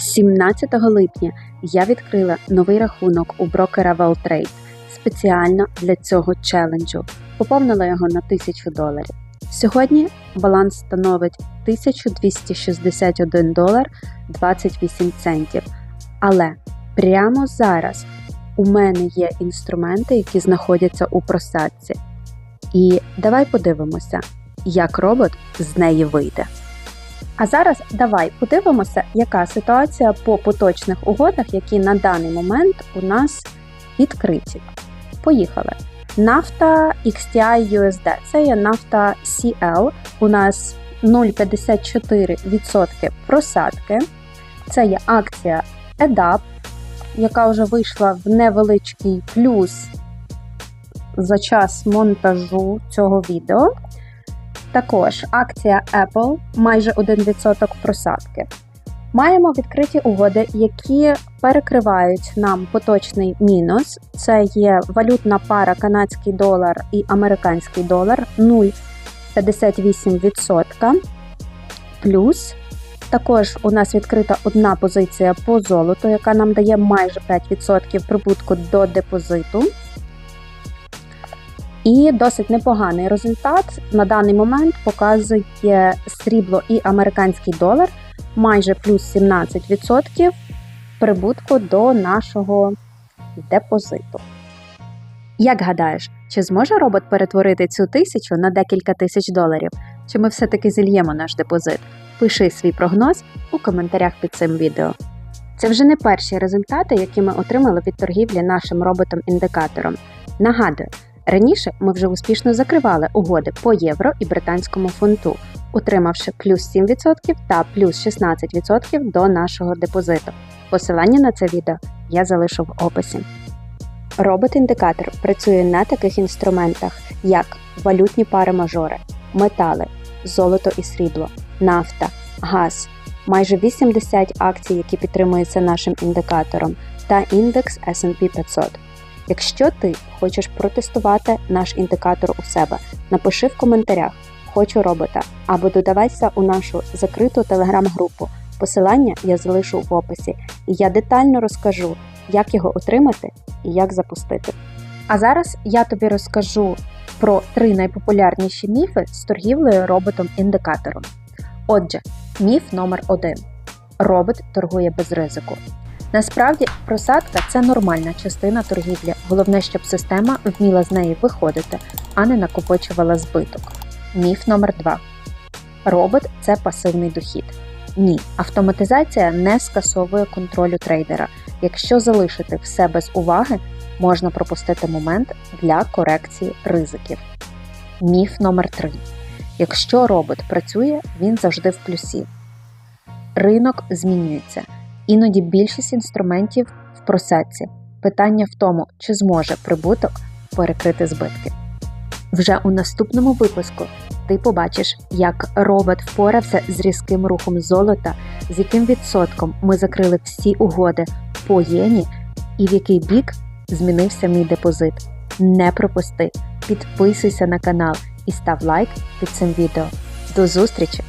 17 липня я відкрила новий рахунок у брокера WellTrade спеціально для цього челенджу. Поповнила його на 1000 доларів. Сьогодні баланс становить 1261 долар 28 центів. Але прямо зараз у мене є інструменти, які знаходяться у просадці. І давай подивимося, як робот з неї вийде. А зараз давай подивимося, яка ситуація по поточних угодах, які на даний момент у нас відкриті. Поїхали. Нафта XTI USD це є нафта CL. У нас 0,54% просадки. Це є акція EDAP, яка вже вийшла в невеличкий плюс за час монтажу цього відео. Також акція Apple майже 1% просадки. Маємо відкриті угоди, які перекривають нам поточний мінус. Це є валютна пара канадський долар і американський долар 0,58%. Плюс також у нас відкрита одна позиція по золоту, яка нам дає майже 5% прибутку до депозиту. І досить непоганий результат на даний момент показує срібло і американський долар майже плюс 17% прибутку до нашого депозиту. Як гадаєш, чи зможе робот перетворити цю тисячу на декілька тисяч доларів? Чи ми все-таки зільємо наш депозит? Пиши свій прогноз у коментарях під цим відео. Це вже не перші результати, які ми отримали від торгівлі нашим роботом-індикатором. Нагадую, раніше ми вже успішно закривали угоди по євро і британському фунту, отримавши плюс 7% та плюс 16% до нашого депозиту. Посилання на це відео я залишу в описі. Робот-індикатор працює на таких інструментах, як валютні пари мажори, метали, золото і срібло, нафта, газ, майже 80 акцій, які підтримуються нашим індикатором, та індекс SP 500. Якщо ти хочеш протестувати наш індикатор у себе, напиши в коментарях Хочу робота або додавайся у нашу закриту телеграм-групу. Посилання я залишу в описі, і я детально розкажу, як його отримати і як запустити. А зараз я тобі розкажу про три найпопулярніші міфи з торгівлею роботом-індикатором. Отже, міф номер 1 робот торгує без ризику. Насправді, просадка це нормальна частина торгівлі. Головне, щоб система вміла з неї виходити, а не накопичувала збиток. Міф номер 2 Робот це пасивний дохід. Ні, автоматизація не скасовує контролю трейдера. Якщо залишити все без уваги, можна пропустити момент для корекції ризиків. Міф номер 3 Якщо робот працює, він завжди в плюсі. Ринок змінюється. Іноді більшість інструментів в просадці. Питання в тому, чи зможе прибуток перекрити збитки. Вже у наступному випуску ти побачиш, як робот впорався з різким рухом золота, з яким відсотком ми закрили всі угоди по єні і в який бік змінився мій депозит. Не пропусти, підписуйся на канал і став лайк під цим відео. До зустрічі!